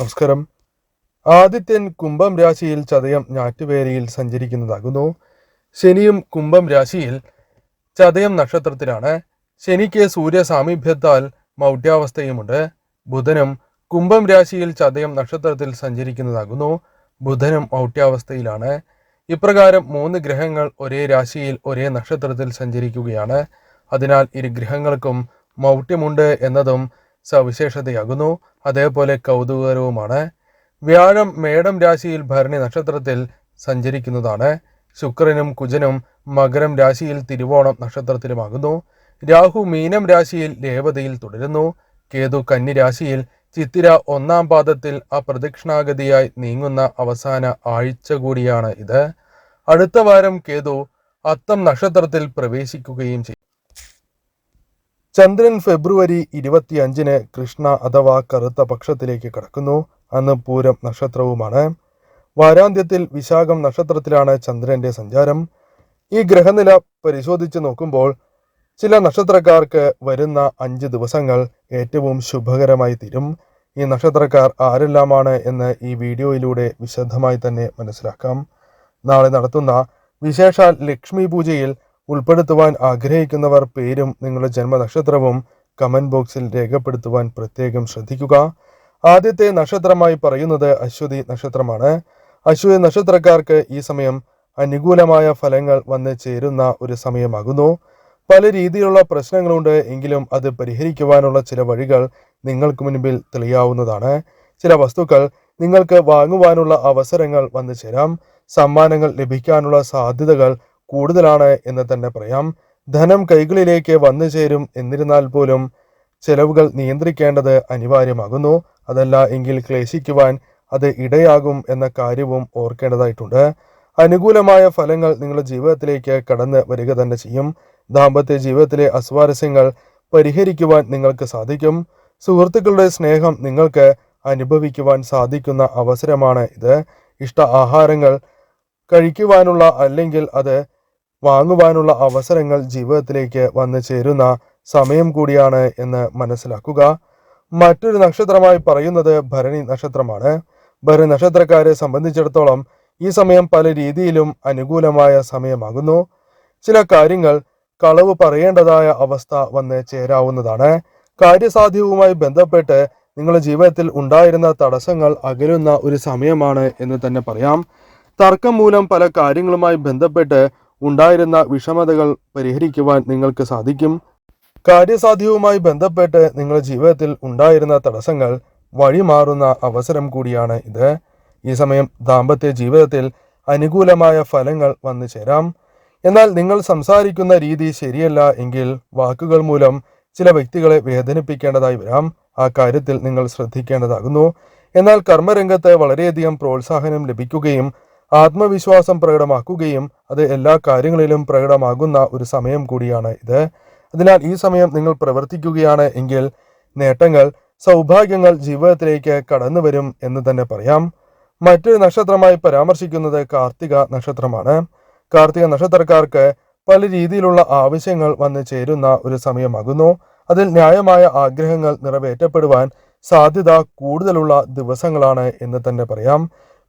നമസ്കാരം. ആദിത്യൻ കുംഭം രാശിയിൽ ചതയം ഞാറ്റുവേലയിൽ സഞ്ചരിക്കുന്നതാകുന്നു. ശനിയും കുംഭം രാശിയിൽ ചതയം നക്ഷത്രത്തിലാണ്. ശനിക്ക് സൂര്യ സാമീപ്യത്താൽ മൗഢ്യാവസ്ഥയുമുണ്ട്. ബുധനും കുംഭം രാശിയിൽ ചതയം നക്ഷത്രത്തിൽ സഞ്ചരിക്കുന്നതാകുന്നു. ബുധനും മൗഢ്യാവസ്ഥയിലാണ്. ഇപ്രകാരം മൂന്ന് ഗ്രഹങ്ങൾ ഒരേ രാശിയിൽ ഒരേ നക്ഷത്രത്തിൽ സഞ്ചരിക്കുകയാണ്. അതിനാൽ ഇരു ഗ്രഹങ്ങൾക്കും മൗഢ്യമുണ്ട് എന്നതും സവിശേഷതയാകുന്നു. അതേപോലെ കൗതുകകരവുമാണ്. വ്യാഴം മേടം രാശിയിൽ ഭരണി നക്ഷത്രത്തിൽ സഞ്ചരിക്കുന്നതാണ്. ശുക്രനും കുജനും മകരം രാശിയിൽ തിരുവോണം നക്ഷത്രത്തിലുമാകുന്നു. രാഹു മീനം രാശിയിൽ രേവതയിൽ തുടരുന്നു. കേതു കന്നി രാശിയിൽ ചിത്തിര ഒന്നാം പാദത്തിൽ അപ്രദക്ഷിണാഗതിയായി നീങ്ങുന്ന അവസാന ആഴ്ച കൂടിയാണ് ഇത്. അടുത്ത വാരം കേതു അത്തം നക്ഷത്രത്തിൽ പ്രവേശിക്കുകയും ചെയ്യും. ചന്ദ്രൻ ഫെബ്രുവരി ഇരുപത്തിയഞ്ചിന് കൃഷ്ണ അഥവാ കറുത്ത പക്ഷത്തിലേക്ക് കടക്കുന്നു. അന്ന് പൂരം നക്ഷത്രവുമാണ്. വാരാന്ത്യത്തിൽ വിശാഖം നക്ഷത്രത്തിലാണ് ചന്ദ്രന്റെ സഞ്ചാരം. ഈ ഗ്രഹനില പരിശോധിച്ച് നോക്കുമ്പോൾ ചില നക്ഷത്രക്കാർക്ക് വരുന്ന അഞ്ച് ദിവസങ്ങൾ ഏറ്റവും ശുഭകരമായി തീരും. ഈ നക്ഷത്രക്കാർ ആരെല്ലാമാണ് എന്ന് ഈ വീഡിയോയിലൂടെ വിശദമായി തന്നെ മനസ്സിലാക്കാം. നാളെ നടത്തുന്ന വിശേഷാൽ ലക്ഷ്മി പൂജയിൽ ഉൾപ്പെടുത്തുവാൻ ആഗ്രഹിക്കുന്നവർ പേരും നിങ്ങളുടെ ജന്മനക്ഷത്രവും കമന്റ് ബോക്സിൽ രേഖപ്പെടുത്തുവാൻ പ്രത്യേകം ശ്രദ്ധിക്കുക. ആദ്യത്തെ നക്ഷത്രമായി പറയുന്നത് അശ്വതി നക്ഷത്രമാണ്. അശ്വതി നക്ഷത്രക്കാർക്ക് ഈ സമയം അനുകൂലമായ ഫലങ്ങൾ വന്ന് ചേരുന്ന ഒരു സമയമാകുന്നു. പല രീതിയിലുള്ള പ്രശ്നങ്ങളുണ്ട് എങ്കിലും അത് പരിഹരിക്കുവാനുള്ള ചില വഴികൾ നിങ്ങൾക്ക് മുൻപിൽ തെളിയാവുന്നതാണ്. ചില വസ്തുക്കൾ നിങ്ങൾക്ക് വാങ്ങുവാനുള്ള അവസരങ്ങൾ വന്നു ചേരാം. സമ്മാനങ്ങൾ ലഭിക്കാനുള്ള സാധ്യതകൾ കൂടുതലാണ് എന്ന് തന്നെ പറയാം. ധനം കൈകളിലേക്ക് വന്നു ചേരും എന്നിരുന്നാൽ പോലും ചെലവുകൾ നിയന്ത്രിക്കേണ്ടത് അനിവാര്യമാകുന്നു. അതല്ല എങ്കിൽ ക്ലേശിക്കുവാൻ അത് ഇടയാകും എന്ന കാര്യവും ഓർക്കേണ്ടതായിട്ടുണ്ട്. അനുകൂലമായ ഫലങ്ങൾ നിങ്ങളുടെ ജീവിതത്തിലേക്ക് കടന്നു വരിക തന്നെ ചെയ്യും. ദാമ്പത്യ ജീവിതത്തിലെ അസ്വാരസ്യങ്ങൾ പരിഹരിക്കുവാൻ നിങ്ങൾക്ക് സാധിക്കും. സുഹൃത്തുക്കളുടെ സ്നേഹം നിങ്ങൾക്ക് അനുഭവിക്കുവാൻ സാധിക്കുന്ന അവസരമാണ് ഇത്. ഇഷ്ട ആഹാരങ്ങൾ കഴിക്കുവാനുള്ള അല്ലെങ്കിൽ അത് വാങ്ങുവാനുള്ള അവസരങ്ങൾ ജീവിതത്തിലേക്ക് വന്നു ചേരുന്ന സമയം കൂടിയാണ് എന്ന് മനസ്സിലാക്കുക. മറ്റൊരു നക്ഷത്രമായി പറയുന്നത് ഭരണി നക്ഷത്രമാണ്. ഭരണി നക്ഷത്രക്കാരെ സംബന്ധിച്ചിടത്തോളം ഈ സമയം പല രീതിയിലും അനുകൂലമായ സമയമാകുന്നു. ചില കാര്യങ്ങൾ കളവ് പറയേണ്ടതായ അവസ്ഥ വന്ന് ചേരാവുന്നതാണ്. കാര്യസാധ്യവുമായി ബന്ധപ്പെട്ട് നിങ്ങളുടെ ജീവിതത്തിൽ ഉണ്ടായിരുന്ന തടസ്സങ്ങൾ അകലുന്ന ഒരു സമയമാണ് എന്ന് തന്നെ പറയാം. തർക്കം മൂലം പല കാര്യങ്ങളുമായി ബന്ധപ്പെട്ട് ഉണ്ടായിരുന്ന വിഷമതകൾ പരിഹരിക്കുവാൻ നിങ്ങൾക്ക് സാധിക്കും. കാര്യസാധ്യവുമായി ബന്ധപ്പെട്ട് നിങ്ങളുടെ ജീവിതത്തിൽ ഉണ്ടായിരുന്ന തടസ്സങ്ങൾ വഴിമാറുന്ന അവസരം കൂടിയാണ് ഇത്. ഈ സമയം ദാമ്പത്യ ജീവിതത്തിൽ അനുകൂലമായ ഫലങ്ങൾ വന്നു ചേരാം. എന്നാൽ നിങ്ങൾ സംസാരിക്കുന്ന രീതി ശരിയല്ല എങ്കിൽ വാക്കുകൾ മൂലം ചില വ്യക്തികളെ വേദനിപ്പിക്കേണ്ടതായി വരാം. ആ കാര്യത്തിൽ നിങ്ങൾ ശ്രദ്ധിക്കേണ്ടതാകുന്നു. എന്നാൽ കർമ്മരംഗത്ത് വളരെയധികം പ്രോത്സാഹനം ലഭിക്കുകയും ആത്മവിശ്വാസം പ്രകടമാക്കുകയും അത് എല്ലാ കാര്യങ്ങളിലും പ്രകടമാകുന്ന ഒരു സമയം കൂടിയാണ് ഇത്. അതിനാൽ ഈ സമയം നിങ്ങൾ പ്രവർത്തിക്കുകയാണ് എങ്കിൽ നേട്ടങ്ങൾ സൗഭാഗ്യങ്ങൾ ജീവിതത്തിലേക്ക് കടന്നു വരും എന്ന് തന്നെ പറയാം. മറ്റൊരു നക്ഷത്രമായി പരാമർശിക്കുന്നത് കാർത്തിക നക്ഷത്രമാണ്. കാർത്തിക നക്ഷത്രക്കാർക്ക് പല രീതിയിലുള്ള ആവശ്യങ്ങൾ വന്നു ചേരുന്ന ഒരു സമയമാകുന്നു. അതിൽ ന്യായമായ ആഗ്രഹങ്ങൾ നിറവേറ്റപ്പെടുവാൻ സാധ്യത കൂടുതലുള്ള ദിവസങ്ങളാണ് എന്ന് തന്നെ പറയാം.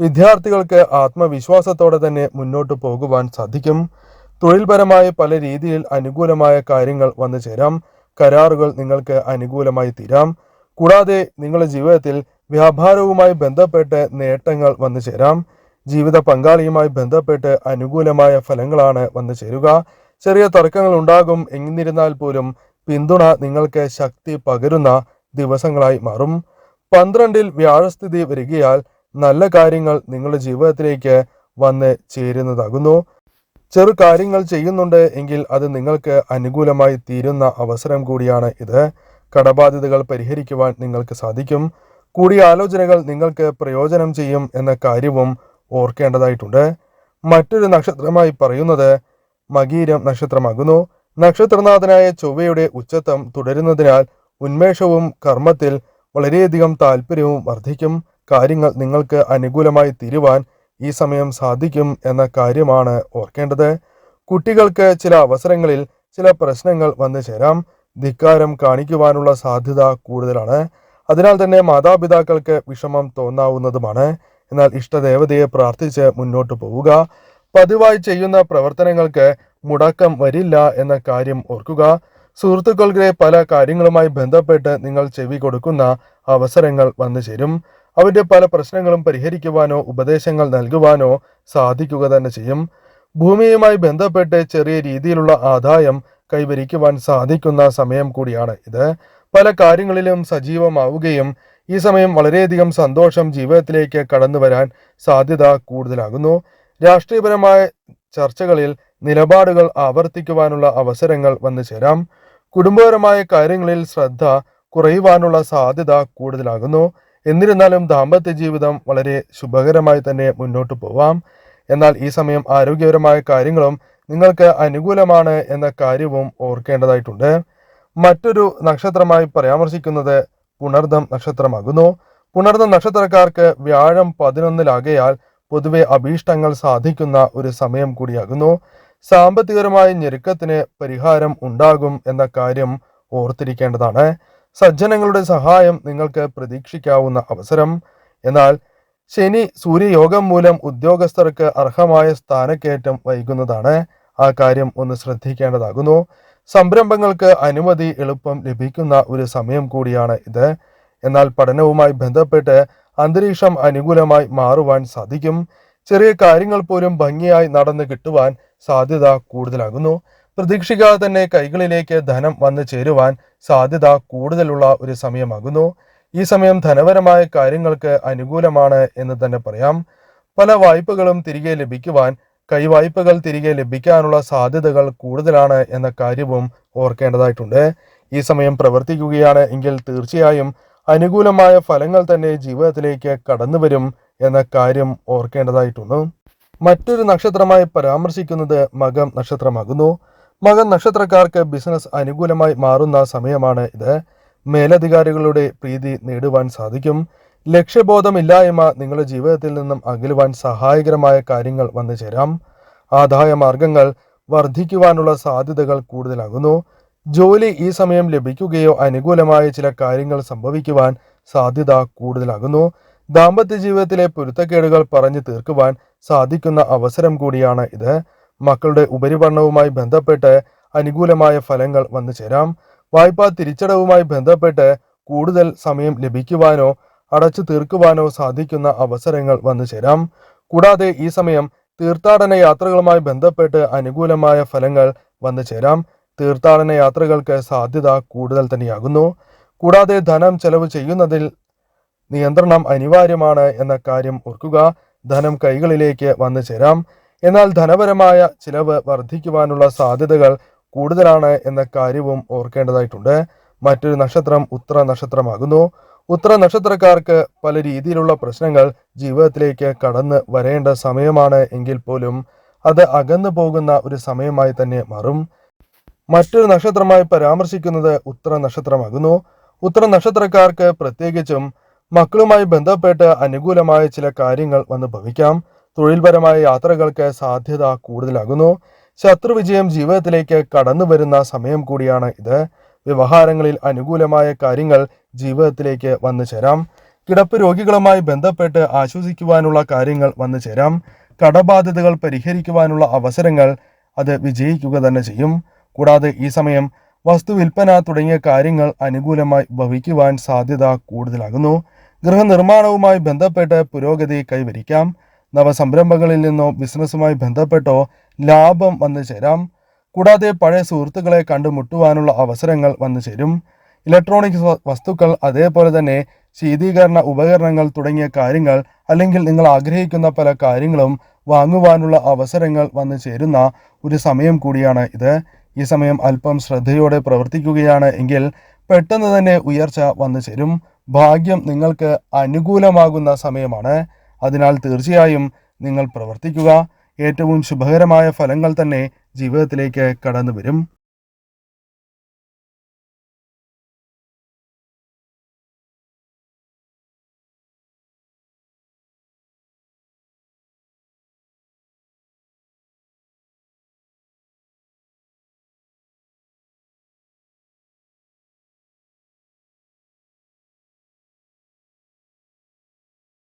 വിദ്യാർത്ഥികൾക്ക് ആത്മവിശ്വാസത്തോടെ തന്നെ മുന്നോട്ട് പോകുവാൻ സാധിക്കും. തൊഴിൽപരമായ പല രീതിയിൽ അനുകൂലമായ കാര്യങ്ങൾ വന്നു ചേരാം. കരാറുകൾ നിങ്ങൾക്ക് അനുകൂലമായി തീരാം. കൂടാതെ നിങ്ങളുടെ ജീവിതത്തിൽ വ്യാപാരവുമായി ബന്ധപ്പെട്ട് നേട്ടങ്ങൾ വന്നു ചേരാം. ജീവിത പങ്കാളിയുമായി ബന്ധപ്പെട്ട് അനുകൂലമായ ഫലങ്ങളാണ് വന്നു ചേരുക. ചെറിയ തർക്കങ്ങൾ ഉണ്ടാകും. എന്നിരുന്നാൽ പോലും പിന്തുണ നിങ്ങൾക്ക് ശക്തി പകരുന്ന ദിവസങ്ങളായി മാറും. പന്ത്രണ്ടിൽ വ്യാഴസ്ഥിതി വരികയാൽ നല്ല കാര്യങ്ങൾ നിങ്ങളുടെ ജീവിതത്തിലേക്ക് വന്ന് ചേരുന്നതാകുന്നു. ചെറു കാര്യങ്ങൾ ചെയ്യുന്നുണ്ട് എങ്കിൽ അത് നിങ്ങൾക്ക് അനുകൂലമായി തീരുന്ന അവസരം കൂടിയാണ് ഇത്. കടബാധ്യതകൾ പരിഹരിക്കുവാൻ നിങ്ങൾക്ക് സാധിക്കും. കൂടിയ ആലോചനകൾ നിങ്ങൾക്ക് പ്രയോജനം ചെയ്യും എന്ന കാര്യവും ഓർക്കേണ്ടതായിട്ടുണ്ട്. മറ്റൊരു നക്ഷത്രമായി പറയുന്നത് മകീരം നക്ഷത്രമാകുന്നു. നക്ഷത്രനാഥനായ ചൊവ്വയുടെ ഉച്ചത്വം തുടരുന്നതിനാൽ ഉന്മേഷവും കർമ്മത്തിൽ വളരെയധികം താല്പര്യവും വർദ്ധിക്കും. കാര്യങ്ങൾ നിങ്ങൾക്ക് അനുകൂലമായി തീരുവാൻ ഈ സമയം സാധിക്കും എന്ന കാര്യമാണ് ഓർക്കേണ്ടത്. കുട്ടികൾക്ക് ചില അവസരങ്ങളിൽ ചില പ്രശ്നങ്ങൾ വന്നു ചേരാം. ധിക്കാരം കാണിക്കുവാനുള്ള സാധ്യത കൂടുതലാണ്. അതിനാൽ തന്നെ മാതാപിതാക്കൾക്ക് വിഷമം തോന്നാവുന്നതുമാണ്. എന്നാൽ ഇഷ്ടദേവതയെ പ്രാർത്ഥിച്ച് മുന്നോട്ട് പോവുക. പതിവായി ചെയ്യുന്ന പ്രവർത്തനങ്ങൾക്ക് മുടക്കം വരില്ല എന്ന കാര്യം ഓർക്കുക. സുഹൃത്തുക്കൾക്കെ പല കാര്യങ്ങളുമായി ബന്ധപ്പെട്ട് നിങ്ങൾ ചെവി കൊടുക്കുന്ന അവസരങ്ങൾ വന്നു ചേരും. അവരുടെ പല പ്രശ്നങ്ങളും പരിഹരിക്കുവാനോ ഉപദേശങ്ങൾ നൽകുവാനോ സാധിക്കുക തന്നെ ചെയ്യും. ഭൂമിയുമായി ബന്ധപ്പെട്ട് ചെറിയ രീതിയിലുള്ള ആദായം കൈവരിക്കുവാൻ സാധിക്കുന്ന സമയം കൂടിയാണ് ഇത്. പല കാര്യങ്ങളിലും സജീവമാവുകയും ഈ സമയം വളരെയധികം സന്തോഷം ജീവിതത്തിലേക്ക് കടന്നു വരാൻ സാധ്യത കൂടുതലാകുന്നു. രാഷ്ട്രീയപരമായ ചർച്ചകളിൽ നിലപാടുകൾ ആവർത്തിക്കുവാനുള്ള അവസരങ്ങൾ വന്നു ചേരാം. കുടുംബപരമായ കാര്യങ്ങളിൽ ശ്രദ്ധ കുറയുവാനുള്ള സാധ്യത കൂടുതലാകുന്നു. എന്നിരുന്നാലും ദാമ്പത്യ ജീവിതം വളരെ ശുഭകരമായി തന്നെ മുന്നോട്ട് പോവാം. എന്നാൽ ഈ സമയം ആരോഗ്യപരമായ കാര്യങ്ങളും നിങ്ങൾക്ക് അനുകൂലമാണ് എന്ന കാര്യവും ഓർക്കേണ്ടതായിട്ടുണ്ട്. മറ്റൊരു നക്ഷത്രമായി പരാമർശിക്കുന്നത് പുണർദം നക്ഷത്രമാകുന്നു. പുണർദം നക്ഷത്രക്കാർക്ക് വ്യാഴം പതിനൊന്നിലാകയാൽ പൊതുവെ അഭീഷ്ടങ്ങൾ സാധിക്കുന്ന ഒരു സമയം കൂടിയാകുന്നു. സാമ്പത്തികപരമായ ഞെരുക്കത്തിന് പരിഹാരം ഉണ്ടാകും എന്ന കാര്യം ഓർത്തിരിക്കേണ്ടതാണ്. സജ്ജനങ്ങളുടെ സഹായം നിങ്ങൾക്ക് പ്രതീക്ഷിക്കാവുന്ന അവസരം. എന്നാൽ ശനി സൂര്യയോഗം മൂലം ഉദ്യോഗസ്ഥർക്ക് അർഹമായ സ്ഥാനക്കയറ്റം വൈകുന്നതാണ്. ആ കാര്യം ഒന്ന് ശ്രദ്ധിക്കേണ്ടതാകുന്നു. സംരംഭങ്ങൾക്ക് അനുമതി എളുപ്പം ലഭിക്കുന്ന ഒരു സമയം കൂടിയാണ് ഇത്. എന്നാൽ പഠനവുമായി ബന്ധപ്പെട്ട് അന്തരീക്ഷം അനുകൂലമായി മാറുവാൻ സാധിക്കും. ചെറിയ കാര്യങ്ങൾ പോലും ഭംഗിയായി നടന്നു കിട്ടുവാൻ സാധ്യത കൂടുതലാകുന്നു. പ്രതീക്ഷിക്കാതെ തന്നെ കൈകളിലേക്ക് ധനം വന്നു ചേരുവാൻ സാധ്യത കൂടുതലുള്ള ഒരു സമയമാകുന്നു. ഈ സമയം ധനപരമായ കാര്യങ്ങൾക്ക് അനുകൂലമാണ് എന്ന് തന്നെ പറയാം. പല വായ്പകളും തിരികെ ലഭിക്കുവാൻ കൈവായ്പകൾ തിരികെ ലഭിക്കാനുള്ള സാധ്യതകൾ കൂടുതലാണ് എന്ന കാര്യവും ഓർക്കേണ്ടതായിട്ടുണ്ട്. ഈ സമയം പ്രവർത്തിക്കുകയാണ് എങ്കിൽ തീർച്ചയായും അനുകൂലമായ ഫലങ്ങൾ തന്നെ ജീവിതത്തിലേക്ക് കടന്നു വരും എന്ന കാര്യം ഓർക്കേണ്ടതായിട്ടുണ്ട്. മറ്റൊരു നക്ഷത്രമായി പരാമർശിക്കുന്നത് മകം നക്ഷത്രമാകുന്നു. മകൻ നക്ഷത്രക്കാർക്ക് ബിസിനസ് അനുകൂലമായി മാറുന്ന സമയമാണ് ഇത്. മേലധികാരികളുടെ പ്രീതി നേടുവാൻ സാധിക്കും. ലക്ഷ്യബോധമില്ലായ്മ നിങ്ങളുടെ ജീവിതത്തിൽ നിന്നും അകലുവാൻ സഹായകരമായ കാര്യങ്ങൾ വന്നു ചേരാം. ആദായ മാർഗങ്ങൾ വർദ്ധിക്കുവാനുള്ള സാധ്യതകൾ കൂടുതലാകുന്നു. ജോലി ഈ സമയം ലഭിക്കുകയോ അനുകൂലമായ ചില കാര്യങ്ങൾ സംഭവിക്കുവാൻ സാധ്യത കൂടുതലാകുന്നു. ദാമ്പത്യ ജീവിതത്തിലെ പൊരുത്തക്കേടുകൾ പറഞ്ഞു തീർക്കുവാൻ സാധിക്കുന്ന അവസരം കൂടിയാണ് ഇത്. മക്കളുടെ ഉപരിപഠനവുമായി ബന്ധപ്പെട്ട് അനുകൂലമായ ഫലങ്ങൾ വന്നു ചേരാം. വായ്പാ തിരിച്ചടവുമായി ബന്ധപ്പെട്ട് കൂടുതൽ സമയം ലഭിക്കുവാനോ അടച്ചു തീർക്കുവാനോ സാധിക്കുന്ന അവസരങ്ങൾ വന്നു ചേരാം. കൂടാതെ ഈ സമയം തീർത്ഥാടന യാത്രകളുമായി ബന്ധപ്പെട്ട് അനുകൂലമായ ഫലങ്ങൾ വന്നു ചേരാം. തീർത്ഥാടന യാത്രകൾക്ക് സാധ്യത കൂടുതൽ തന്നെയാകുന്നു. കൂടാതെ ധനം ചെലവ് ചെയ്യുന്നതിൽ നിയന്ത്രണം അനിവാര്യമാണ് എന്ന കാര്യം ഓർക്കുക. ധനം കൈകളിലേക്ക് വന്നു ചേരാം. എന്നാൽ ധനപരമായ ചിലവ് വർദ്ധിക്കുവാനുള്ള സാധ്യതകൾ കൂടുതലാണ് എന്ന കാര്യവും ഓർക്കേണ്ടതായിട്ടുണ്ട്. മറ്റൊരു നക്ഷത്രം ഉത്ര നക്ഷത്രമാകുന്നു. ഉത്ര നക്ഷത്രക്കാർക്ക് പല രീതിയിലുള്ള പ്രശ്നങ്ങൾ ജീവിതത്തിലേക്ക് കടന്ന് വരേണ്ട സമയമാണ് എങ്കിൽ പോലും അത് അകന്നു പോകുന്ന ഒരു സമയമായി തന്നെ മാറും. മറ്റൊരു നക്ഷത്രമായി പരാമർശിക്കുന്നത് ഉത്ര നക്ഷത്രമാകുന്നു. ഉത്ര നക്ഷത്രക്കാർക്ക് പ്രത്യേകിച്ചും മക്കളുമായി ബന്ധപ്പെട്ട് അനുകൂലമായ ചില കാര്യങ്ങൾ വന്ന് ഭവിക്കാം. തൊഴിൽപരമായ യാത്രകൾക്ക് സാധ്യത കൂടുതലാകുന്നു. ശത്രുവിജയം ജീവിതത്തിലേക്ക് കടന്നു വരുന്ന സമയം കൂടിയാണ് ഇത്. വ്യവഹാരങ്ങളിൽ അനുകൂലമായ കാര്യങ്ങൾ ജീവിതത്തിലേക്ക് വന്നു ചേരാം. കിടപ്പ് രോഗികളുമായി ബന്ധപ്പെട്ട് ആശ്വസിക്കുവാനുള്ള കാര്യങ്ങൾ വന്നു ചേരാം. കടബാധ്യതകൾ പരിഹരിക്കുവാനുള്ള അവസരങ്ങൾ അത് വിജയിക്കുക തന്നെ ചെയ്യും. കൂടാതെ ഈ സമയം വസ്തു വിൽപ്പന തുടങ്ങിയ കാര്യങ്ങൾ അനുകൂലമായി ഭവിക്കുവാൻ സാധ്യത കൂടുതലാകുന്നു. ഗൃഹനിർമ്മാണവുമായി ബന്ധപ്പെട്ട് പുരോഗതി കൈവരിക്കാം. നവസംരംഭങ്ങളിൽ നിന്നോ ബിസിനസ്സുമായി ബന്ധപ്പെട്ടോ ലാഭം വന്നു ചേരാം. കൂടാതെ പഴയ സുഹൃത്തുക്കളെ കണ്ടുമുട്ടുവാനുള്ള അവസരങ്ങൾ വന്നു ചേരും. ഇലക്ട്രോണിക് വസ്തുക്കൾ അതേപോലെ തന്നെ ശീതീകരണ ഉപകരണങ്ങൾ തുടങ്ങിയ കാര്യങ്ങൾ അല്ലെങ്കിൽ നിങ്ങൾ ആഗ്രഹിക്കുന്ന പല കാര്യങ്ങളും വാങ്ങുവാനുള്ള അവസരങ്ങൾ വന്നു ചേരുന്ന ഒരു സമയം കൂടിയാണ് ഇത്. ഈ സമയം അല്പം ശ്രദ്ധയോടെ പ്രവർത്തിക്കുകയാണ് എങ്കിൽ പെട്ടെന്ന് തന്നെ ഉയർച്ച വന്നു ചേരും. ഭാഗ്യം നിങ്ങൾക്ക് അനുകൂലമാകുന്ന സമയമാണ്. അതിനാൽ തീർച്ചയായും നിങ്ങൾ പ്രവർത്തിക്കുക. ഏറ്റവും ശുഭകരമായ ഫലങ്ങൾ തന്നെ ജീവിതത്തിലേക്ക് കടന്നു വരും